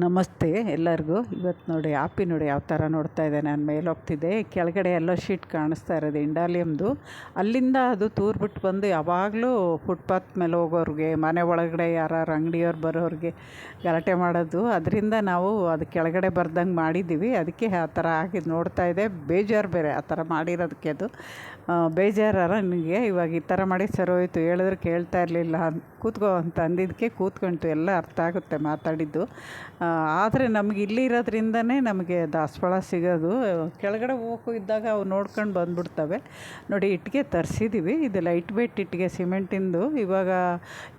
ನಮಸ್ತೆ ಎಲ್ಲರಿಗೂ. ಇವತ್ತು ನೋಡಿ ಆಪಿ ನೋಡಿ ಯಾವ ಥರ ನೋಡ್ತಾ ಇದೆ, ನಾನು ಮೇಲೆ ಹೋಗ್ತಿದ್ದೆ. ಕೆಳಗಡೆ ಎಲ್ಲೋ ಶೀಟ್ ಕಾಣಿಸ್ತಾ ಇರೋದು ಇಂಡಾಲಿಯಮ್ದು ಅಲ್ಲಿಂದ ಅದು ತೂರ್ಬಿಟ್ಟು ಬಂದು ಯಾವಾಗಲೂ ಫುಟ್ಪಾತ್ ಮೇಲೆ ಹೋಗೋರಿಗೆ, ಮನೆ ಒಳಗಡೆ ಯಾರು ಅಂಗಡಿಯವ್ರು ಬರೋರಿಗೆ ಗಲಾಟೆ ಮಾಡೋದು. ಅದರಿಂದ ನಾವು ಅದು ಕೆಳಗಡೆ ಬರ್ದಂಗೆ ಮಾಡಿದ್ದೀವಿ. ಅದಕ್ಕೆ ಆ ಥರ ಆಗಿ ನೋಡ್ತಾ ಇದೆ. ಬೇಜಾರು ಬೇರೆ ಆ ಥರ ಮಾಡಿರೋದಕ್ಕೆ ಅದು. ಬೇಜಾರ ನನಗೆ? ಇವಾಗ ಈ ಥರ ಮಾಡಿ ಸರಿ ಹೋಯ್ತು ಹೇಳಿದ್ರೆ ಕೇಳ್ತಾ ಇರಲಿಲ್ಲ. ಕೂತ್ಕೋ ಅಂತ ಅಂದಿದ್ದಕ್ಕೆ ಕೂತ್ಕೊಂತು ಎಲ್ಲ ಅರ್ಥ ಆಗುತ್ತೆ ಮಾತಾಡಿದ್ದು. ಆದರೆ ನಮ್ಗೆ ಇಲ್ಲಿ ಇರೋದ್ರಿಂದನೇ ನಮಗೆ ದಾಸವಾಳ ಸಿಗೋದು. ಕೆಳಗಡೆ ಹೋಗೋ ಇದ್ದಾಗ ಅವು ನೋಡ್ಕೊಂಡು ಬಂದ್ಬಿಡ್ತವೆ. ನೋಡಿ, ಇಟ್ಟಿಗೆ ತರಿಸಿದ್ದೀವಿ ಇದು ಲೈಟ್ ವೇಟ್ ಇಟ್ಟಿಗೆ, ಸಿಮೆಂಟಿಂದು. ಇವಾಗ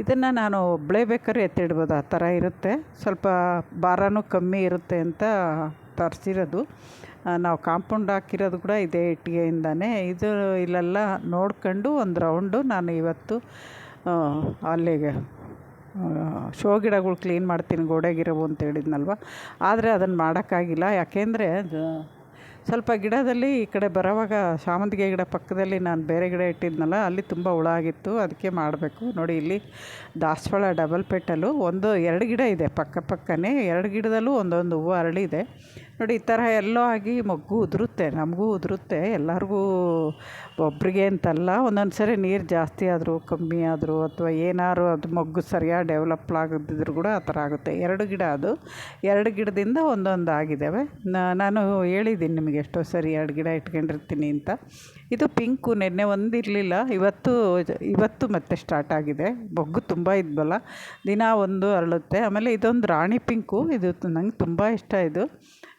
ಇದನ್ನು ನಾನು ಒಬ್ಬಳೇ ಬೇಕಾದ್ರೆ ಎತ್ತಿಡ್ಬೋದು. ಆ ಥರ ಇರುತ್ತೆ. ಸ್ವಲ್ಪ ಭಾರನೂ ಕಮ್ಮಿ ಇರುತ್ತೆ ಅಂತ ತರಿಸಿರೋದು. ನಾವು ಕಾಂಪೌಂಡ್ ಹಾಕಿರೋದು ಕೂಡ ಇದೇ ಇಟ್ಟಿಗೆಯಿಂದನೇ. ಇದು ಇಲ್ಲೆಲ್ಲ ನೋಡ್ಕೊಂಡು ಒಂದು ರೌಂಡು ನಾನು ಇವತ್ತು ಅಲ್ಲಿಗೆ ಶೋ ಗಿಡಗಳು ಕ್ಲೀನ್ ಮಾಡ್ತೀನಿ, ಗೋಡೆಗಿರವು ಅಂತ ಹೇಳಿದ್ನಲ್ವ? ಆದರೆ ಅದನ್ನು ಮಾಡೋಕ್ಕಾಗಿಲ್ಲ. ಯಾಕೆಂದರೆ ಸ್ವಲ್ಪ ಗಿಡದಲ್ಲಿ ಈ ಕಡೆ ಬರೋವಾಗ ಶಾಮಂತಿಗೆ ಗಿಡ ಪಕ್ಕದಲ್ಲಿ ನಾನು ಬೇರೆ ಗಿಡ ಇಟ್ಟಿದ್ನಲ್ಲ, ಅಲ್ಲಿ ತುಂಬ ಹುಳ ಆಗಿತ್ತು, ಅದಕ್ಕೆ ಮಾಡಬೇಕು. ನೋಡಿ, ಇಲ್ಲಿ ದಾಸವಾಳ ಡಬಲ್ ಪೆಟ್ಟಲು ಒಂದು ಎರಡು ಗಿಡ ಇದೆ, ಪಕ್ಕ ಪಕ್ಕನೇ. ಎರಡು ಗಿಡದಲ್ಲೂ ಒಂದೊಂದು ಹೂವು ಅರಳಿದೆ. ನೋಡಿ, ಈ ಥರ ಎಲ್ಲೋ ಆಗಿ ಮಗ್ಗು ಉದುರುತ್ತೆ, ನಮಗೂ ಉದುರುತ್ತೆ, ಎಲ್ಲರಿಗೂ ಒಬ್ರಿಗೆ ಅಂತಲ್ಲ. ಒಂದೊಂದು ಸರಿ ನೀರು ಜಾಸ್ತಿ ಆದರೂ, ಕಮ್ಮಿ ಆದರೂ, ಅಥವಾ ಏನಾದ್ರು ಅದು ಮೊಗ್ಗು ಸರಿಯಾಗಿ ಡೆವಲಪ್ ಆಗದಿದ್ರು ಕೂಡ ಆ ಥರ ಆಗುತ್ತೆ. ಎರಡು ಗಿಡ ಅದು. ಎರಡು ಗಿಡದಿಂದ ಒಂದೊಂದು ಆಗಿದ್ದಾವೆ ನಾನು ಹೇಳಿದ್ದೀನಿ ನಿಮಗೆ ಎಷ್ಟೋ ಸರಿ ಎರಡು ಗಿಡ ಇಟ್ಕೊಂಡಿರ್ತೀನಿ ಅಂತ. ಇದು ಪಿಂಕು, ನೆನ್ನೆ ಒಂದು ಇರಲಿಲ್ಲ, ಇವತ್ತು ಇವತ್ತು ಮತ್ತೆ ಸ್ಟಾರ್ಟ್ ಆಗಿದೆ. ಮೊಗ್ಗು ತುಂಬ ಇದ್ವಲ್ಲ, ದಿನ ಒಂದು ಅರಳುತ್ತೆ. ಆಮೇಲೆ ಇದೊಂದು ರಾಣಿ ಪಿಂಕು, ಇದು ನಂಗೆ ತುಂಬ ಇಷ್ಟ ಇದು.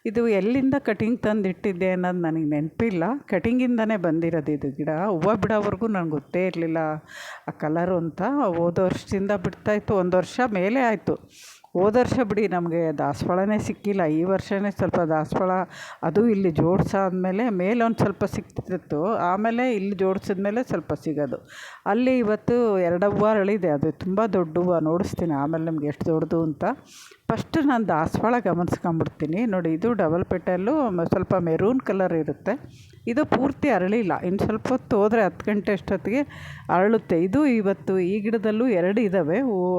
ಇದು ಎಲ್ಲಿಂದ ಕಟಿಂಗ್ ತಂದಿಟ್ಟಿದ್ದೆ ಅನ್ನೋದು ನನಗೆ ನೆನಪಿಲ್ಲ. ಕಟಿಂಗಿಂದನೇ ಬಂದಿರೋದು ಇದು ಗಿಡ. ಹೂವು ಬಿಡೋವರೆಗೂ ನನಗೆ ಗೊತ್ತೇ ಇರಲಿಲ್ಲ ಆ ಕಲರು ಅಂತ. ಹೋದ ವರ್ಷದಿಂದ ಬಿಡ್ತಾಯಿತ್ತು ಒಂದು ವರ್ಷ ಮೇಲೆ ಆಯಿತು. ಹೋದ ವರ್ಷ ಬಿಡಿ ನಮಗೆ ದಾಸವಾಳನೇ ಸಿಕ್ಕಿಲ್ಲ. ಈ ವರ್ಷವೇ ಸ್ವಲ್ಪ ದಾಸವಾಳ ಅದು ಇಲ್ಲಿ ಜೋಡಿಸಾದ್ಮೇಲೆ ಮೇಲೆ ಒಂದು ಸ್ವಲ್ಪ ಸಿಕ್ತಿತ್ತು. ಆಮೇಲೆ ಇಲ್ಲಿ ಜೋಡಿಸಿದ್ಮೇಲೆ ಸ್ವಲ್ಪ ಸಿಗೋದು. ಅಲ್ಲಿ ಇವತ್ತು ಎರಡು ಹೂವು ಅರಳಿದೆ ಅದು ತುಂಬ ದೊಡ್ಡ ಹೂವು ನೋಡಿಸ್ತೀನಿ ಆಮೇಲೆ ನಿಮ್ಗೆ ಎಷ್ಟು ದೊಡ್ಡದು ಅಂತ. ಫಸ್ಟ್ ನಾನು ದಾಸವಾಳ ಗಮನಿಸ್ಕೊಂಬಿಡ್ತೀನಿ. ನೋಡಿ ಇದು ಡಬಲ್ ಪೆಟಲ್ಲು ಸ್ವಲ್ಪ ಮೆರೂನ್ ಕಲರ್ ಇರುತ್ತೆ. ಇದು ಪೂರ್ತಿ ಅರಳಿಲ್ಲ. ಇನ್ನು ಸ್ವಲ್ಪ ಹೊತ್ತು ಹೋದರೆ ಹತ್ತು ಗಂಟೆ ಅಷ್ಟೊತ್ತಿಗೆ ಅರಳುತ್ತೆ. ಇದು ಇವತ್ತು ಈ ಗಿಡದಲ್ಲೂ ಎರಡು ಇದ್ದಾವೆ ಹೂವು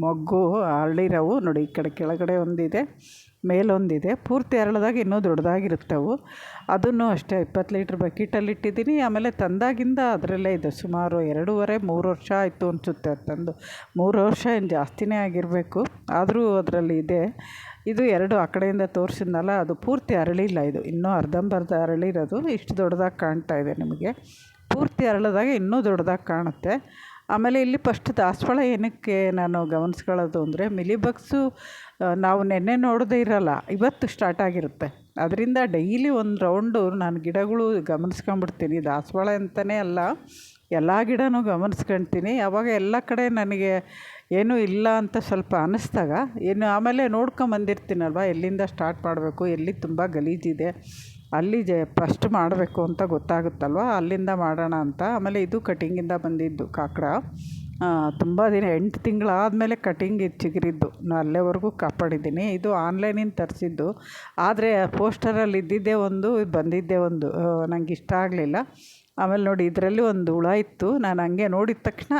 ಮೊಗ್ಗು ಅರಳಿರೋವು ನೋಡಿ ಈ ಕಡೆ ಕೆಳಗಡೆ ಒಂದಿದೆ, ಮೇಲೊಂದಿದೆ. ಪೂರ್ತಿ ಅರಳದಾಗ ಇನ್ನೂ ದೊಡ್ಡದಾಗಿರುತ್ತೆ ಅವು. ಅದನ್ನು ಅಷ್ಟೇ ಇಪ್ಪತ್ತು ಲೀಟ್ರ್ ಬಕೆಟಲ್ಲಿ ಇಟ್ಟಿದ್ದೀನಿ. ಆಮೇಲೆ ತಂದಾಗಿಂದ ಅದರಲ್ಲೇ ಇದೆ. ಸುಮಾರು ಎರಡೂವರೆ, ಮೂರು ವರ್ಷ ಆಯಿತು ಅನಿಸುತ್ತೆ ಅದು ತಂದು. ಮೂರು ವರ್ಷ ಏನು ಜಾಸ್ತಿನೇ ಆಗಿರಬೇಕು. ಆದರೂ ಅದರಲ್ಲಿ ಇದೆ. ಇದು ಎರಡು ಆ ಕಡೆಯಿಂದ ತೋರಿಸಿದ್ನಲ್ಲ, ಅದು ಪೂರ್ತಿ ಅರಳಿಲ್ಲ ಇದು. ಇನ್ನೂ ಅರ್ಧಂಬರ್ಧ ಅರಳಿರೋದು. ಇಷ್ಟು ದೊಡ್ಡದಾಗಿ ಕಾಣ್ತಾ ಇದೆ ನಿಮಗೆ. ಪೂರ್ತಿ ಅರಳದಾಗ ಇನ್ನೂ ದೊಡ್ಡದಾಗಿ ಕಾಣುತ್ತೆ. ಆಮೇಲೆ ಇಲ್ಲಿ ಫಸ್ಟ್ ದಾಸವಾಳ ಏನಕ್ಕೆ ನಾನು ಗಮನಿಸ್ಕೊಳ್ಳೋದು ಅಂದರೆ, ಮಿಲಿಬಗ್ಸು ನಾವು ನೆನ್ನೆ ನೋಡದೇ ಇರಲ್ಲ. ಇವತ್ತು ಸ್ಟಾರ್ಟ್ ಆಗಿರುತ್ತೆ. ಅದರಿಂದ ಡೈಲಿ ಒಂದು ರೌಂಡು ನಾನು ಗಿಡಗಳು ಗಮನಿಸ್ಕೊಂಬಿಡ್ತೀನಿ ದಾಸವಾಳ ಅಂತಲೇ ಅಲ್ಲ. ಎಲ್ಲ ಗಿಡನೂ ಗಮನಿಸ್ಕೊಳ್ತೀನಿ ಆವಾಗ ಎಲ್ಲ ಕಡೆ ನನಗೆ ಏನೂ ಇಲ್ಲ ಅಂತ ಸ್ವಲ್ಪ ಅನ್ನಿಸ್ದಾಗ ಏನು ಆಮೇಲೆ ನೋಡ್ಕೊಂಬಂದಿರ್ತೀನಲ್ವ ಎಲ್ಲಿಂದ ಸ್ಟಾರ್ಟ್ ಮಾಡಬೇಕು, ಎಲ್ಲಿ ತುಂಬ ಗಲೀಜಿದೆ, ಅಲ್ಲಿ ಜ ಫಸ್ಟ್ ಮಾಡಬೇಕು ಅಂತ ಗೊತ್ತಾಗುತ್ತಲ್ವ, ಅಲ್ಲಿಂದ ಮಾಡೋಣ ಅಂತ. ಆಮೇಲೆ ಇದು ಕಟಿಂಗಿಂದ ಬಂದಿದ್ದು ಕಾಕಡ. ತುಂಬ ದಿನ, ಎಂಟು ತಿಂಗಳಾದಮೇಲೆ ಕಟಿಂಗ್ ಚಿಗುರಿದ್ದು. ನಾನು ಅಲ್ಲೇವರೆಗೂ ಕಾಪಾಡಿದ್ದೀನಿ. ಇದು ಆನ್ಲೈನಿಂದ ತರಿಸಿದ್ದು. ಆದರೆ ಪೋಸ್ಟರಲ್ಲಿ ಇದ್ದಿದ್ದೇ ಒಂದು, ಬಂದಿದ್ದೇ ಒಂದು. ನನಗೆ ಇಷ್ಟ ಆಗಲಿಲ್ಲ. ಆಮೇಲೆ ನೋಡಿ, ಇದರಲ್ಲಿ ಒಂದು ಹುಳ ಇತ್ತು. ನಾನು ಹಂಗೆ ನೋಡಿದ ತಕ್ಷಣ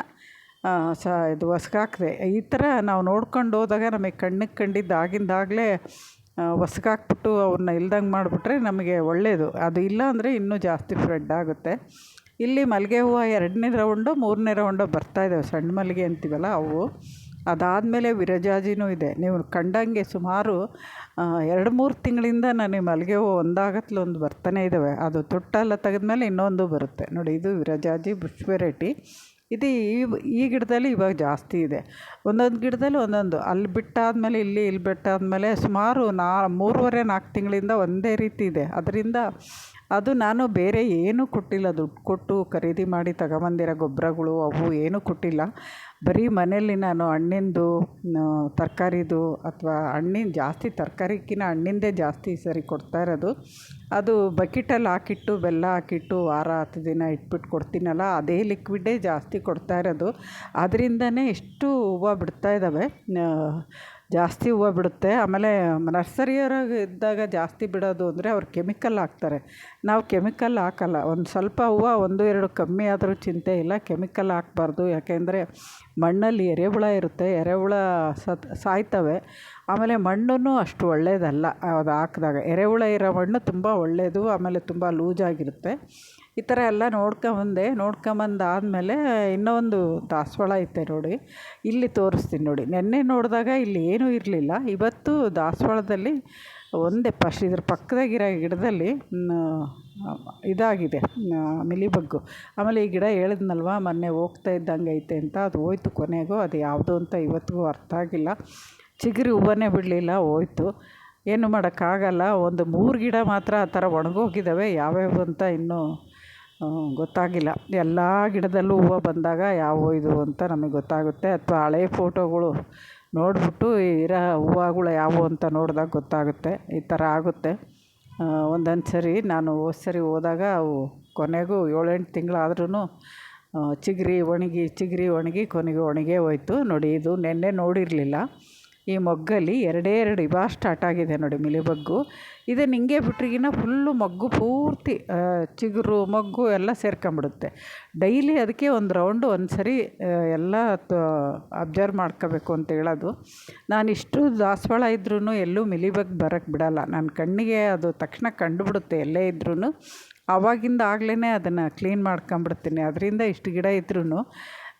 ಸ, ಇದು ಹೊಸ್ಕಾಕ್ದೆ ಈ ಥರ ನಾವು ನೋಡ್ಕೊಂಡು ಹೋದಾಗ ನಮಗೆ ಕಣ್ಣಿಗೆ ಕಂಡಿದ್ದು ಆಗಿಂದಾಗಲೇ ಹೊಸ್ಕಾಕ್ಬಿಟ್ಟು ಅವನ್ನ ಇಲ್ದಂಗೆ ಮಾಡಿಬಿಟ್ರೆ ನಮಗೆ ಒಳ್ಳೆಯದು ಅದು ಇಲ್ಲ ಅಂದರೆ ಇನ್ನೂ ಜಾಸ್ತಿ ಸ್ಪ್ರೆಡ್ ಆಗುತ್ತೆ. ಇಲ್ಲಿ ಮಲ್ಲಿಗೆ ಹೂವು ಎರಡನೇ ರೌಂಡು, ಮೂರನೇ ರೌಂಡು ಬರ್ತಾಯಿದ್ದಾವೆ ಸಣ್ಣ ಮಲ್ಲಿಗೆ ಅಂತೀವಲ್ಲ ಅವು. ಅದಾದಮೇಲೆ ವಿರಜಾಜಿನೂ ಇದೆ. ನೀವು ಕಂಡಂಗೆ ಸುಮಾರು ಎರಡು ಮೂರು ತಿಂಗಳಿಂದ ನನಗೆ ಮಲ್ಲಿಗೆ ಹೂವು ಒಂದಾಗತ್ಲು ಒಂದು ಬರ್ತಾನೆ ಇದ್ದಾವೆ ಅದು ತೊಟ್ಟೆಲ್ಲ ತೆಗೆದ್ಮೇಲೆ ಇನ್ನೊಂದು ಬರುತ್ತೆ. ನೋಡಿ, ಇದು ವಿರಜಾಜಿ ಬುಷ್ ವೆರೈಟಿ. ಇದು ಈ ಈ ಗಿಡದಲ್ಲಿ ಇವಾಗ ಜಾಸ್ತಿ ಇದೆ. ಒಂದೊಂದು ಗಿಡದಲ್ಲಿ ಒಂದೊಂದು. ಅಲ್ಲಿ ಬಿಟ್ಟಾದಮೇಲೆ, ಇಲ್ಲಿ ಇಲ್ಲಿ ಬಿಟ್ಟಾದಮೇಲೆ ಸುಮಾರು ನಾ, ಮೂರುವರೆ ನಾಲ್ಕು ತಿಂಗಳಿಂದ ಒಂದೇ ರೀತಿ ಇದೆ. ಅದರಿಂದ ಅದು ನಾನು ಬೇರೆ ಏನೂ ಕೊಟ್ಟಿಲ್ಲ ದುಡ್ಡು ಕೊಟ್ಟು ಖರೀದಿ ಮಾಡಿ ತಗೊಬಂದಿರೋ ಗೊಬ್ಬರಗಳು ಅವು ಏನೂ ಕೊಟ್ಟಿಲ್ಲ. ಬರೀ ಮನೆಯಲ್ಲಿ ನಾನು ಹಣ್ಣಿಂದು ತರಕಾರಿದು ಅಥವಾ ಹಣ್ಣಿನ ಜಾಸ್ತಿ ತರಕಾರಿಕ್ಕಿಂತ ಹಣ್ಣಿಂದೇ ಜಾಸ್ತಿ ಸರಿ ಕೊಡ್ತಾ ಇರೋದು. ಅದು ಬಕೆಟಲ್ಲಿ ಹಾಕಿಟ್ಟು, ಬೆಲ್ಲ ಹಾಕಿಟ್ಟು ವಾರ ಹತ್ತು ದಿನ ಇಟ್ಬಿಟ್ಟು ಕೊಡ್ತೀನಲ್ಲ, ಅದೇ ಲಿಕ್ವಿಡ್ಡೇ ಜಾಸ್ತಿ ಕೊಡ್ತಾ ಇರೋದು. ಅದರಿಂದನೇ ಎಷ್ಟು ಹೂವು ಬಿಡ್ತಾ ಇದ್ದಾವೆ ಜಾಸ್ತಿ ಹೂವು ಬಿಡುತ್ತೆ. ಆಮೇಲೆ ನರ್ಸರಿಯವ್ರಾಗ ಇದ್ದಾಗ ಜಾಸ್ತಿ ಬಿಡೋದು ಅಂದರೆ ಅವ್ರು ಕೆಮಿಕಲ್ ಹಾಕ್ತಾರೆ. ನಾವು ಕೆಮಿಕಲ್ ಹಾಕಲ್ಲ. ಒಂದು ಸ್ವಲ್ಪ ಹೂವು ಒಂದು ಎರಡು ಕಮ್ಮಿ ಆದರೂ ಚಿಂತೆ ಇಲ್ಲ. ಕೆಮಿಕಲ್ ಹಾಕ್ಬಾರ್ದು. ಯಾಕೆಂದರೆ ಮಣ್ಣಲ್ಲಿ ಎರೆಹುಳ ಇರುತ್ತೆ. ಎರೆಹುಳ ಸತ್ ಸಾಯ್ತವೆ. ಆಮೇಲೆ ಮಣ್ಣು ಅಷ್ಟು ಒಳ್ಳೆಯದಲ್ಲ ಅದು ಹಾಕಿದಾಗ. ಎರೆಹುಳ ಇರೋ ಮಣ್ಣು ತುಂಬ ಒಳ್ಳೆಯದು ಆಮೇಲೆ ತುಂಬ ಲೂಸಾಗಿರುತ್ತೆ ಈ ಥರ ಎಲ್ಲ ನೋಡ್ಕೊಂಬಂದೆ ನೋಡ್ಕೊಂಬಂದು ಆದಮೇಲೆ ಇನ್ನೂ ಒಂದು ದಾಸವಾಳ ಐತೆ ನೋಡಿ. ಇಲ್ಲಿ ತೋರಿಸ್ತೀನಿ ನೋಡಿ. ನೆನ್ನೆ ನೋಡಿದಾಗ ಇಲ್ಲಿ ಏನೂ ಇರಲಿಲ್ಲ. ಇವತ್ತು ದಾಸವಾಳದಲ್ಲಿ ಒಂದೇ ಪಶ್, ಇದ್ರ ಪಕ್ಕದಾಗಿರೋ ಗಿಡದಲ್ಲಿ ಇದಾಗಿದೆ ಮಿಲಿಬಗ್ಗು. ಆಮೇಲೆ ಈ ಗಿಡ ಹೇಳಿದ್ನಲ್ವ, ಮೊನ್ನೆ ಹೋಗ್ತಾ ಇದ್ದಂಗೆ ಐತೆ ಅಂತ. ಅದು ಹೋಯ್ತು ಕೊನೆಗೂ. ಅದು ಯಾವುದು ಅಂತ ಇವತ್ತಿಗೂ ಅರ್ಥ ಆಗಿಲ್ಲ. ಚಿಗುರಿ ಹೂವನೇ ಬಿಡಲಿಲ್ಲ, ಹೋಯ್ತು. ಏನು ಮಾಡೋಕ್ಕಾಗಲ್ಲ. ಒಂದು ಮೂರು ಗಿಡ ಮಾತ್ರ ಆ ಥರ ಒಣಗೋಗಿದ್ದಾವೆ. ಯಾವ್ಯಾವು ಅಂತ ಇನ್ನೂ ಗೊತ್ತಾಗಿಲ್ಲ. ಎಲ್ಲ ಗಿಡದಲ್ಲೂ ಹೂವು ಬಂದಾಗ ಯಾವ ಇದು ಅಂತ ನಮಗೆ ಗೊತ್ತಾಗುತ್ತೆ. ಅಥವಾ ಹಳೆ ಫೋಟೋಗಳು ನೋಡಿಬಿಟ್ಟು ಇರೋ ಹೂವುಗಳು ಯಾವುವು ಅಂತ ನೋಡಿದಾಗ ಗೊತ್ತಾಗುತ್ತೆ. ಈ ಥರ ಆಗುತ್ತೆ. ಒಂದೊಂದು ಸರಿ ನಾನು ಹೋದ ಸರಿ ಹೋದಾಗ ಅವು ಕೊನೆಗೂ ಏಳೆಂಟು ತಿಂಗಳಾದ್ರೂ ಚಿಗುರಿ ಒಣಗಿ ಚಿಗುರಿ ಒಣಗಿ ಕೊನೆಗೆ ಒಣಗೇ ಹೋಯ್ತು. ನೋಡಿ, ಇದು ನೆನ್ನೆ ನೋಡಿರಲಿಲ್ಲ. ಈ ಮೊಗ್ಗಲ್ಲಿ ಎರಡೇ ಎರಡು ಇವಾಗ ಸ್ಟಾರ್ಟ್ ಆಗಿದೆ ನೋಡಿ ಮಿಲಿಬಗ್ಗು ಇದನ್ನು ಹಿಂಗೆ ಬಿಟ್ರಿಗಿನ ಫುಲ್ಲು ಮೊಗ್ಗು ಪೂರ್ತಿ ಚಿಗುರು, ಮೊಗ್ಗು ಎಲ್ಲ ಸೇರ್ಕೊಂಬಿಡುತ್ತೆ. ಡೈಲಿ ಅದಕ್ಕೆ ಒಂದು ರೌಂಡು ಒಂದು ಸರಿ ಎಲ್ಲ ಅಬ್ಸರ್ವ್ ಮಾಡ್ಕೋಬೇಕು ಅಂತ ಹೇಳೋದು. ನಾನು ಇಷ್ಟು ದಾಸವಾಳ ಇದ್ರೂ ಎಲ್ಲೂ ಮಿಲಿಬಗ್ ಬರೋಕ್ಕೆ ಬಿಡೋಲ್ಲ. ನನ್ನ ಕಣ್ಣಿಗೆ ಅದು ತಕ್ಷಣ ಕಂಡುಬಿಡುತ್ತೆ ಎಲ್ಲೇ ಇದ್ರೂ ಆವಾಗಿಂದ ಆಗಲೇ ಅದನ್ನು ಕ್ಲೀನ್ ಮಾಡ್ಕೊಂಬಿಡ್ತೀನಿ. ಅದರಿಂದ ಇಷ್ಟು ಗಿಡ ಇದ್ರೂ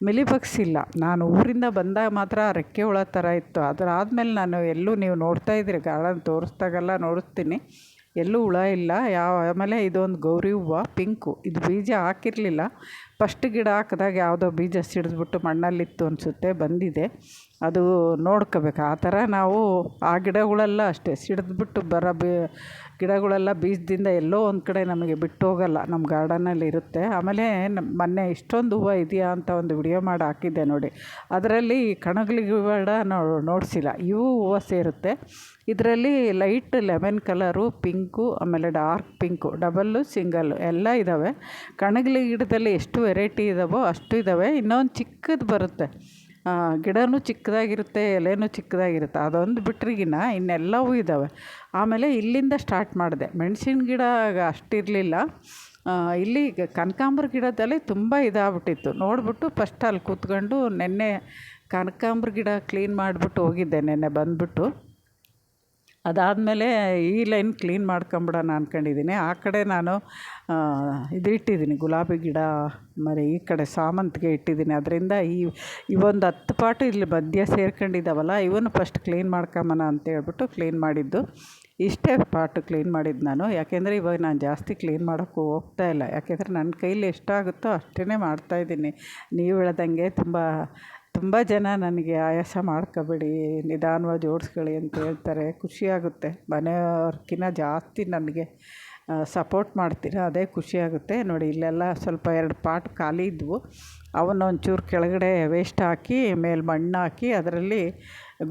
ಮಿಲಿಬಗ್ಸ್ ಇಲ್ಲ ನಾನು ಊರಿಂದ ಬಂದಾಗ ಮಾತ್ರ ರೆಕ್ಕೆ ಹುಳ ಥರ ಇತ್ತು. ಅದಾದ್ಮೇಲೆ ನಾನು ಎಲ್ಲೂ ನೀವು ನೋಡ್ತಾ ಇದ್ದೀರಿ, ಗಾರ್ಡನ್ ತೋರಿಸ್ದಾಗೆಲ್ಲ ನೋಡಿಸ್ತೀನಿ. ಎಲ್ಲೂ ಹುಳ ಇಲ್ಲ. ಯಾವ, ಆಮೇಲೆ ಇದೊಂದು ಗೌರಿ ಹೂವು, ಪಿಂಕು. ಇದು ಬೀಜ ಹಾಕಿರಲಿಲ್ಲ. ಫಸ್ಟ್ ಗಿಡ ಹಾಕಿದಾಗ ಯಾವುದೋ ಬೀಜ ಸಿಡಿದ್ಬಿಟ್ಟು ಮಣ್ಣಲ್ಲಿತ್ತು ಅನಿಸುತ್ತೆ, ಬಂದಿದೆ. ಅದು ನೋಡ್ಕೋಬೇಕು. ಆ ಥರ ನಾವು ಆ ಗಿಡಗಳೆಲ್ಲ ಅಷ್ಟೇ. ಸಿಡಿದ್ಬಿಟ್ಟು ಬರೋ ಬಿ ಗಿಡಗಳೆಲ್ಲ ಬೀಜದಿಂದ ಎಲ್ಲೋ ಒಂದು ಕಡೆ ನಮಗೆ ಬಿಟ್ಟು ಹೋಗಲ್ಲ ನಮ್ಮ ಗಾರ್ಡನಲ್ಲಿ ಇರುತ್ತೆ. ಆಮೇಲೆ ನಮ್ಮ ಮೊನ್ನೆ ಇಷ್ಟೊಂದು ಹೂವು ಇದೆಯಾ ಅಂತ ಒಂದು ವಿಡಿಯೋ ಮಾಡಿ ಹಾಕಿದ್ದೆ ನೋಡಿ. ಅದರಲ್ಲಿ ಕಣಗಿಲಿ ಗಿಡ ನೋಡಿಸಿಲ್ಲ, ಇವು ಹೂವು ಸೇರುತ್ತೆ. ಇದರಲ್ಲಿ ಲೈಟ್ ಲೆಮನ್ ಕಲರು, ಪಿಂಕು, ಆಮೇಲೆ ಡಾರ್ಕ್ ಪಿಂಕು, ಡಬಲ್ಲು, ಸಿಂಗಲ್ಲು ಎಲ್ಲ ಇದ್ದಾವೆ ಕಣಗಿಲೆ ಗಿಡದಲ್ಲಿ ಎಷ್ಟು ವೆರೈಟಿ ಇದ್ದಾವೋ ಅಷ್ಟು ಇದ್ದಾವೆ ಇನ್ನೊಂದು ಚಿಕ್ಕದು ಬರುತ್ತೆ. ಗಿಡವೂ ಚಿಕ್ಕದಾಗಿರುತ್ತೆ, ಎಲೆನೂ ಚಿಕ್ಕದಾಗಿರುತ್ತೆ. ಅದೊಂದು ಬಿಟ್ರಿಗಿನ ಇನ್ನೆಲ್ಲವೂ ಇದ್ದಾವೆ. ಆಮೇಲೆ ಇಲ್ಲಿಂದ ಸ್ಟಾರ್ಟ್ ಮಾಡಿದೆ. ಮೆಣಸಿನ ಗಿಡ ಅಷ್ಟಿರಲಿಲ್ಲ. ಇಲ್ಲಿ ಕನಕಾಂಬ್ರ ಗಿಡದಲ್ಲಿ ತುಂಬ ಇದಾಗ್ಬಿಟ್ಟಿತ್ತು. ನೋಡಿಬಿಟ್ಟು ಫಸ್ಟ್ ಅಲ್ಲಿ ಕೂತ್ಕೊಂಡು ನೆನ್ನೆ ಕನಕಾಂಬ್ರ ಗಿಡ ಕ್ಲೀನ್ ಮಾಡಿಬಿಟ್ಟು ಹೋಗಿದ್ದೆ, ನೆನ್ನೆ ಬಂದುಬಿಟ್ಟು. ಅದಾದಮೇಲೆ ಈ ಲೈನ್ ಕ್ಲೀನ್ ಮಾಡ್ಕೊಂಬಿಡೋಣ ಅಂದ್ಕೊಂಡಿದ್ದೀನಿ ಆ ಕಡೆ ನಾನು ಇದು ಇಟ್ಟಿದ್ದೀನಿ ಗುಲಾಬಿ ಗಿಡ, ಮರಿ ಈ ಕಡೆ ಸಾಮಂತಿಗೆ ಇಟ್ಟಿದ್ದೀನಿ. ಅದರಿಂದ ಈ ಇವೊಂದು ಹತ್ತು ಪಾಟು ಇಲ್ಲಿ ಮಧ್ಯ ಸೇರ್ಕೊಂಡಿದ್ದಾವಲ್ಲ ಇವನು ಫಸ್ಟ್ ಕ್ಲೀನ್ ಮಾಡ್ಕೊಂಬೋಣ ಅಂತ ಹೇಳ್ಬಿಟ್ಟು ಕ್ಲೀನ್ ಮಾಡಿದ್ದು. ಇಷ್ಟೇ ಪಾಟು ಕ್ಲೀನ್ ಮಾಡಿದ್ದು ನಾನು. ಯಾಕೆಂದರೆ ಇವಾಗ ನಾನು ಜಾಸ್ತಿ ಕ್ಲೀನ್ ಮಾಡೋಕ್ಕೂ ಹೋಗ್ತಾ ಇಲ್ಲ. ಯಾಕೆಂದರೆ ನನ್ನ ಕೈಲಿ ಎಷ್ಟಾಗುತ್ತೋ ಅಷ್ಟೇ ಮಾಡ್ತಾಯಿದ್ದೀನಿ ನೀವು ಹೇಳ್ದಂಗೆ ತುಂಬ ತುಂಬ ಜನ ನನಗೆ ಆಯಾಸ ಮಾಡ್ಕೋಬೇಡಿ, ನಿಧಾನವಾಗಿ ಜೋಡಿಸ್ಕೊಳ್ಳಿ ಅಂತ ಹೇಳ್ತಾರೆ. ಖುಷಿಯಾಗುತ್ತೆ. ಮನೆಯವ್ರ್ಕಿಂತ ಜಾಸ್ತಿ ನನಗೆ ಸಪೋರ್ಟ್ ಮಾಡ್ತೀರ, ಅದೇ ಖುಷಿಯಾಗುತ್ತೆ. ನೋಡಿ, ಇಲ್ಲೆಲ್ಲ ಸ್ವಲ್ಪ ಎರಡು ಪಾಟ್ ಖಾಲಿ ಇದ್ದವು ಅವನ್ನ ಒಂಚೂರು ಕೆಳಗಡೆ ವೇಸ್ಟ್ ಹಾಕಿ, ಮೇಲೆ ಮಣ್ಣು ಹಾಕಿ, ಅದರಲ್ಲಿ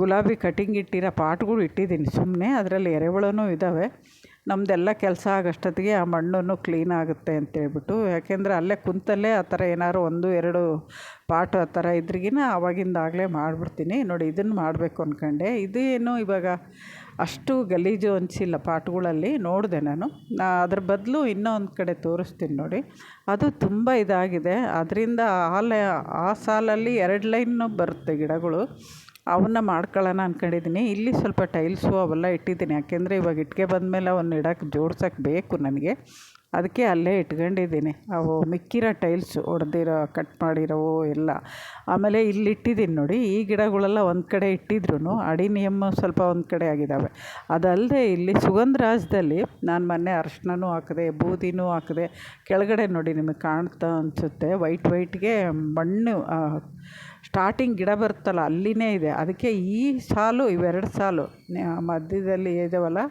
ಗುಲಾಬಿ ಕಟಿಂಗ್ ಇಟ್ಟಿರೋ ಪಾಟ್ಗಳು ಇಟ್ಟಿದ್ದೀನಿ ಸುಮ್ಮನೆ ಅದರಲ್ಲಿ ಎರೆಹುಳನೂ ಇದ್ದಾವೆ. ನಮ್ಮದೆಲ್ಲ ಕೆಲಸ ಆಗೋಷ್ಟೊತ್ತಿಗೆ ಆ ಮಣ್ಣು ಕ್ಲೀನ್ ಆಗುತ್ತೆ ಅಂತೇಳ್ಬಿಟ್ಟು ಯಾಕೆಂದರೆ ಅಲ್ಲೇ ಕುಂತಲ್ಲೇ ಆ ಥರ ಏನಾದ್ರು ಒಂದು, ಎರಡು ಪಾಟ್ ಆ ಥರ ಇದ್ರಿಗಿನ ಆವಾಗಿಂದಾಗಲೇ ಮಾಡಿಬಿಡ್ತೀನಿ. ನೋಡಿ ಇದನ್ನು ಮಾಡಬೇಕು ಅಂದ್ಕೊಂಡೆ ಇದೇನು ಇವಾಗ ಅಷ್ಟು ಗಲೀಜು ಅನಿಸಿಲ್ಲ ಪಾಟ್ಗಳಲ್ಲಿ, ನೋಡಿದೆ ನಾನು. ಅದ್ರ ಬದಲು ಇನ್ನೊಂದು ಕಡೆ ತೋರಿಸ್ತೀನಿ ನೋಡಿ. ಅದು ತುಂಬ ಇದಾಗಿದೆ. ಅದರಿಂದ ಆ ಆ ಸಾಲಲ್ಲಿ ಎರಡು ಲೈನ್ ಬರುತ್ತೆ ಗಿಡಗಳು. ಅವನ್ನ ಮಾಡ್ಕೊಳ್ಳೋಣ ಅಂದ್ಕೊಂಡಿದ್ದೀನಿ ಇಲ್ಲಿ ಸ್ವಲ್ಪ ಟೈಲ್ಸು ಅವೆಲ್ಲ ಇಟ್ಟಿದ್ದೀನಿ. ಯಾಕೆಂದರೆ ಇವಾಗ ಇಟ್ಟಿಗೆ ಬಂದಮೇಲೆ ಅವನ್ನ ಇಡೋಕೆ ಜೋಡ್ಸೋಕ್ಕೆ ಬೇಕು ನನಗೆ. ಅದಕ್ಕೆ ಅಲ್ಲೇ ಇಟ್ಕೊಂಡಿದ್ದೀನಿ. ಅವು ಮಿಕ್ಕಿರೋ ಟೈಲ್ಸು ಒಡೆದಿರೋ ಕಟ್ ಮಾಡಿರೋವು ಎಲ್ಲ. ಆಮೇಲೆ ಇಲ್ಲಿ ಇಟ್ಟಿದ್ದೀನಿ ನೋಡಿ. ಈ ಗಿಡಗಳೆಲ್ಲ ಒಂದು ಕಡೆ ಇಟ್ಟಿದ್ರು ಅಡಿನಿಯಮ್ ಸ್ವಲ್ಪ ಒಂದು ಕಡೆ ಆಗಿದ್ದಾವೆ ಅದಲ್ಲದೆ ಇಲ್ಲಿ ಸುಗಂಧರಾಜದಲ್ಲಿ ನಾನು ಮೊನ್ನೆ ಅರ್ಶಿನೂ ಹಾಕಿದೆ, ಬೂದಿನೂ ಹಾಕಿದೆ. ಕೆಳಗಡೆ ನೋಡಿ ನಿಮಗೆ ಕಾಣ್ತಾ ಅನಿಸುತ್ತೆ. ವೈಟ್ ವೈಟ್ಗೆ ಮಣ್ಣು ಸ್ಟಾರ್ಟಿಂಗ್ ಗಿಡ ಬರುತ್ತಲ್ಲ, ಅಲ್ಲಿನೇ ಇದೆ. ಅದಕ್ಕೆ ಈ ಸಾಲು, ಇವೆರಡು ಸಾಲು. ಮಧ್ಯದಲ್ಲಿ ಇದಾವಲ್ಲ,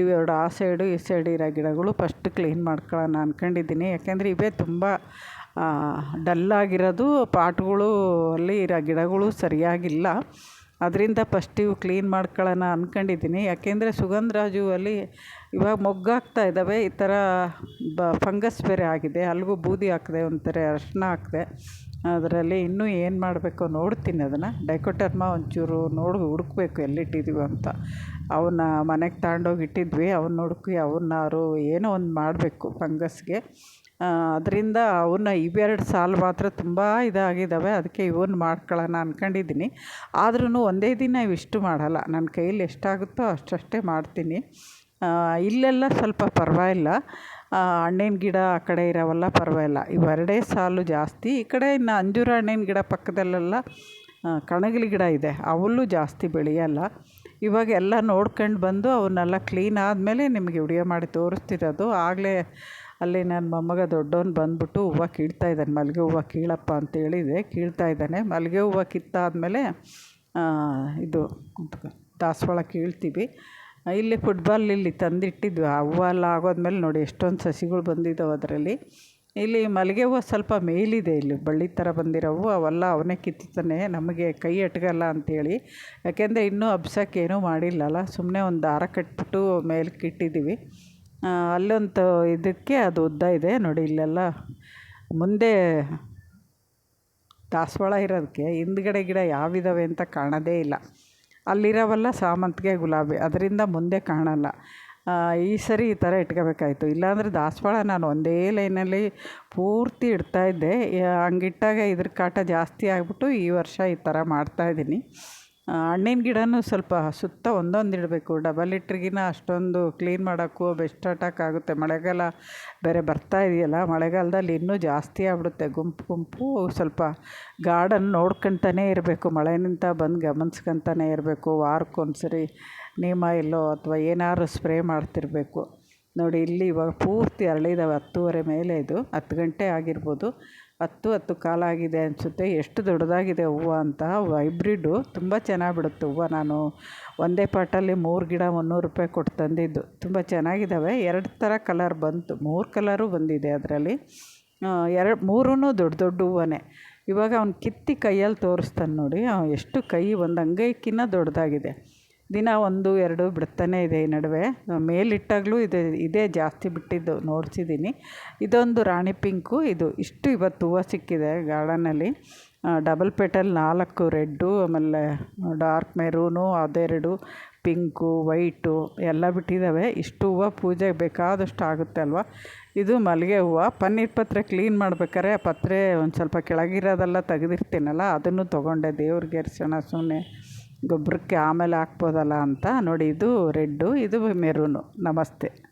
ಇವೆರಡು, ಆ ಸೈಡು ಈ ಸೈಡ್ ಇರೋ ಗಿಡಗಳು ಫಸ್ಟ್ ಕ್ಲೀನ್ ಮಾಡ್ಕೊಳ್ಳೋಣ ಅಂದ್ಕೊಂಡಿದ್ದೀನಿ ಯಾಕೆಂದರೆ ಇವೇ ತುಂಬ ಡಲ್ಲಾಗಿರೋದು ಪಾಟ್ಗಳು ಅಲ್ಲಿ ಇರೋ ಗಿಡಗಳು ಸರಿಯಾಗಿಲ್ಲ. ಅದರಿಂದ ಫಸ್ಟ್ ಇವು ಕ್ಲೀನ್ ಮಾಡ್ಕೊಳ್ಳೋಣ ಅಂದ್ಕೊಂಡಿದ್ದೀನಿ ಯಾಕೆಂದರೆ ಸುಗಂಧರಾಜು ಅಲ್ಲಿ ಇವಾಗ ಮೊಗ್ಗಾಗ್ತಾ ಇದ್ದಾವೆ. ಈ ಥರ ಬ ಫಂಗಸ್ ಬೇರೆ ಆಗಿದೆ. ಅಲ್ಲಿಗೂ ಬೂದಿ ಹಾಕಿದೆ ಒಂಥರ ಅರಶಿನ ಹಾಕಿದೆ. ಅದರಲ್ಲಿ ಇನ್ನೂ ಏನು ಮಾಡಬೇಕು ನೋಡ್ತೀನಿ ಅದನ್ನು. ಡೈಕೋಟರ್ಮ ಒಂಚೂರು ನೋಡಿ, ಹುಡುಕ್ಬೇಕು ಎಲ್ಲಿಟ್ಟಿದ್ದೀವಿ ಅಂತ. ಅವನ್ನ ಮನೆಗೆ ತಗೊಂಡೋಗಿ ಇಟ್ಟಿದ್ವಿ ಅವನ್ನ ಹುಡುಕಿ ಅವನ್ನಾರು ಏನೋ ಒಂದು ಮಾಡಬೇಕು ಫಂಗಸ್ಗೆ. ಅದರಿಂದ ಅವನ್ನ ಇವೆರಡು ಸಾಲು ಮಾತ್ರ ತುಂಬ ಇದಾಗಿದ್ದಾವೆ ಅದಕ್ಕೆ ಇವನ್ನ ಮಾಡ್ಕೊಳ್ಳೋಣ ಅಂದ್ಕೊಂಡಿದ್ದೀನಿ ಆದ್ರೂ ಒಂದೇ ದಿನ ಇವಿಷ್ಟು ಮಾಡಲ್ಲ. ನನ್ನ ಕೈಯಲ್ಲಿ ಎಷ್ಟಾಗುತ್ತೋ ಅಷ್ಟಷ್ಟೇ ಮಾಡ್ತೀನಿ. ಇಲ್ಲೆಲ್ಲ ಸ್ವಲ್ಪ ಪರವಾಗಿಲ್ಲ. ಹಣ್ಣಿನ ಗಿಡ ಆ ಕಡೆ ಇರೋವಲ್ಲ, ಪರವಾಗಿಲ್ಲ. ಇವೆರಡೇ ಸಾಲು ಜಾಸ್ತಿ. ಈ ಕಡೆ ಇನ್ನು ಅಂಜೂರ ಹಣ್ಣಿನ ಗಿಡ ಪಕ್ಕದಲ್ಲೆಲ್ಲ ಕಣಗಿಲಿ ಗಿಡ ಇದೆ. ಅವಲ್ಲೂ ಜಾಸ್ತಿ ಬೆಳೆಯಲ್ಲ. ಇವಾಗ ಎಲ್ಲ ನೋಡ್ಕೊಂಡು ಬಂದು ಅವನ್ನೆಲ್ಲ ಕ್ಲೀನ್ ಆದಮೇಲೆ ನಿಮಗೆ ವಿಡಿಯೋ ಮಾಡಿ ತೋರಿಸ್ತಿರೋದು. ಆಗಲೇ ಅಲ್ಲಿ ನನ್ನ ಮೊಮ್ಮಗ ದೊಡ್ಡವನು ಬಂದುಬಿಟ್ಟು ಹೂವು ಕೀಳ್ತಾ ಇದ್ದಾನೆ. ಮಲ್ಲಿಗೆ ಹೂವು ಕೀಳಪ್ಪ ಅಂತ ಹೇಳಿದೆ ಕೀಳ್ತಾ ಇದ್ದಾನೆ. ಮಲ್ಲಿಗೆ ಹೂವು ಕಿತ್ತಾದಮೇಲೆ ಇದು, ದಾಸವಾಳ ಕೀಳ್ತೀವಿ. ಇಲ್ಲಿ ಫುಟ್ಬಾಲ್ ಇಲ್ಲಿ ತಂದಿಟ್ಟಿದ್ವಿ. ಆ ಹೂವು ಎಲ್ಲ ಆಗೋದ್ಮೇಲೆ ನೋಡಿ ಎಷ್ಟೊಂದು ಸಸಿಗಳು ಬಂದಿದ್ದಾವೆ ಅದರಲ್ಲಿ. ಇಲ್ಲಿ ಮಲ್ಲಿಗೆ ಹೂವು ಸ್ವಲ್ಪ ಮೇಲಿದೆ ಇಲ್ಲಿ, ಬಳ್ಳಿ ಥರ ಬಂದಿರೋವು ಅವೆಲ್ಲ ಅವನೇ ಕಿತ್ತಾನೆ ನಮಗೆ ಕೈ ಎಟ್ಗಲ್ಲ ಅಂಥೇಳಿ ಯಾಕೆಂದರೆ ಇನ್ನೂ ಹಬ್ಸೋಕ್ಕೇನೂ ಮಾಡಿಲ್ಲಲ್ಲ ಸುಮ್ಮನೆ ಒಂದು ದಾರ ಕಟ್ಬಿಟ್ಟು ಮೇಲಕ್ಕೆ ಇಟ್ಟಿದ್ದೀವಿ ಅಲ್ಲೊಂದು ಇದಕ್ಕೆ ಅದು ಉದ್ದ ಇದೆ, ನೋಡಿ ಇಲ್ಲೆಲ್ಲ ಮುಂದೆ ದಾಸವಾಳ ಇರೋದಕ್ಕೆ ಹಿಂದ್ಗಡೆ ಗಿಡ ಯಾವಿದ್ದಾವೆ ಅಂತ ಕಾಣೋದೇ ಇಲ್ಲ. ಅಲ್ಲಿರೋವೆಲ್ಲ ಸಾಮಂತಿಗೆ ಗುಲಾಬಿ, ಅದರಿಂದ ಮುಂದೆ ಕಾಣಲ್ಲ. ಈ ಸರಿ ಈ ಥರ ಇಟ್ಕೋಬೇಕಾಯ್ತು. ಇಲ್ಲಾಂದರೆ ದಾಸವಾಳ ನಾನು ಒಂದೇ ಲೈನಲ್ಲಿ ಪೂರ್ತಿ ಇಡ್ತಾಯಿದ್ದೆ ಹಂಗಿಟ್ಟಾಗ ಇದ್ರ ಕಾಟ ಜಾಸ್ತಿ ಆಗಿಬಿಟ್ಟು ಈ ವರ್ಷ ಈ ಥರ ಮಾಡ್ತಾಯಿದ್ದೀನಿ ಹಣ್ಣಿನ ಗಿಡನೂ ಸ್ವಲ್ಪ ಸುತ್ತ ಒಂದೊಂದು ಇಡಬೇಕು. ಡಬಲ್ ಇಟ್ರಿಗಿನ ಅಷ್ಟೊಂದು ಕ್ಲೀನ್ ಮಾಡೋಕ್ಕೂ ಬೆಸ್ಟ್ ಅಟ್ಯಾಕ್ ಆಗುತ್ತೆ. ಮಳೆಗಾಲ ಬೇರೆ ಬರ್ತಾ ಇದೆಯಲ್ಲ, ಮಳೆಗಾಲದಲ್ಲಿ ಇನ್ನೂ ಜಾಸ್ತಿ ಆಗ್ಬಿಡುತ್ತೆ. ಗುಂಪು ಗುಂಪು ಸ್ವಲ್ಪ ಗಾರ್ಡನ್ ನೋಡ್ಕೊತಾನೇ ಇರಬೇಕು. ಮಳೆ ನಿಂತ ಬಂದು ಗಮನಿಸ್ಕೊತಾನೆ ಇರಬೇಕು. ವಾರಕ್ಕೊಂದ್ಸರಿ ನೀಮ, ಇಲ್ಲೋ ಅಥವಾ ಏನಾದ್ರು ಸ್ಪ್ರೇ ಮಾಡ್ತಿರಬೇಕು. ನೋಡಿ, ಇಲ್ಲಿ ಇವಾಗ ಪೂರ್ತಿ ಅರಳಿದಾವೆ ಹತ್ತುವರೆ ಮೇಲೆ ಇದು. ಹತ್ತು ಗಂಟೆ ಆಗಿರ್ಬೋದು. ಹತ್ತು ಹತ್ತು ಕಾಲಾಗಿದೆ ಅನಿಸುತ್ತೆ. ಎಷ್ಟು ದೊಡ್ಡದಾಗಿದೆ ಹೂವು ಅಂತ. ಹೈಬ್ರಿಡ್ಡು ತುಂಬ ಚೆನ್ನಾಗಿ ಬಿಡುತ್ತೆ ಹೂವು. ನಾನು ಒಂದೇ ಪಾಟಲ್ಲಿ ಮೂರು ಗಿಡ ಮುನ್ನೂರು ರೂಪಾಯಿ ಕೊಟ್ಟು ತಂದಿದ್ದು. ತುಂಬ ಚೆನ್ನಾಗಿದ್ದಾವೆ ಎರಡು ಥರ ಕಲರ್ ಬಂತು. ಮೂರು ಕಲರು ಬಂದಿದೆ ಅದರಲ್ಲಿ. ಎರಡು ಮೂರೂ ದೊಡ್ಡ ದೊಡ್ಡ ಹೂವನೇ. ಇವಾಗ ಅವ್ನು ಕಿತ್ತಿ ಕೈಯಲ್ಲಿ ತೋರಿಸ್ತಾನೆ ನೋಡಿ. ಎಷ್ಟು ಕೈ, ಒಂದು ಅಂಗೈಕಿನ್ನ ದೊಡ್ಡದಾಗಿದೆ ದಿನ ಒಂದು, ಎರಡು ಬಿಡ್ತಾನೆ ಇದೆ ಈ ನಡುವೆ. ಮೇಲಿಟ್ಟಾಗಲೂ ಇದೆ, ಇದೇ ಜಾಸ್ತಿ ಬಿಟ್ಟಿದ್ದು ನೋಡ್ತಿದ್ದೀನಿ ಇದೊಂದು ರಾಣಿ ಪಿಂಕು, ಇದು ಇಷ್ಟು ಇವತ್ತು ಹೂವು ಸಿಕ್ಕಿದೆ ಗಾರ್ಡನಲ್ಲಿ. ಡಬಲ್ ಪೇಟಲ್ ನಾಲ್ಕು, ರೆಡ್ಡು, ಆಮೇಲೆ ಡಾರ್ಕ್ ಮೆರೂನು, ಅದೆರಡು, ಪಿಂಕು, ವೈಟು ಎಲ್ಲ ಬಿಟ್ಟಿದ್ದಾವೆ. ಇಷ್ಟು ಹೂವು ಪೂಜೆಗೆ ಬೇಕಾದಷ್ಟು ಆಗುತ್ತೆ ಅಲ್ವಾ? ಇದು ಮಲ್ಲಿಗೆ ಹೂವು. ಪನ್ನೀರ್ ಪತ್ರೆ ಕ್ಲೀನ್ ಮಾಡ್ಬೇಕಾದ್ರೆ ಪತ್ರೆ ಒಂದು ಸ್ವಲ್ಪ ಕೆಳಗಿರೋದೆಲ್ಲ ತೆಗೆದಿರ್ತೀನಲ್ಲ, ಅದನ್ನು ತೊಗೊಂಡೆ ದೇವ್ರಿಗೆ ಸುಮ್ಮನೆ ಗೊಬ್ಬರಕ್ಕೆ ಆಮೇಲೆ ಹಾಕ್ಬೋದಲ್ಲ ಅಂತ ನೋಡಿ ಇದು ರೆಡ್ಡು ಇದು ಮೆರೂನು. ನಮಸ್ತೆ.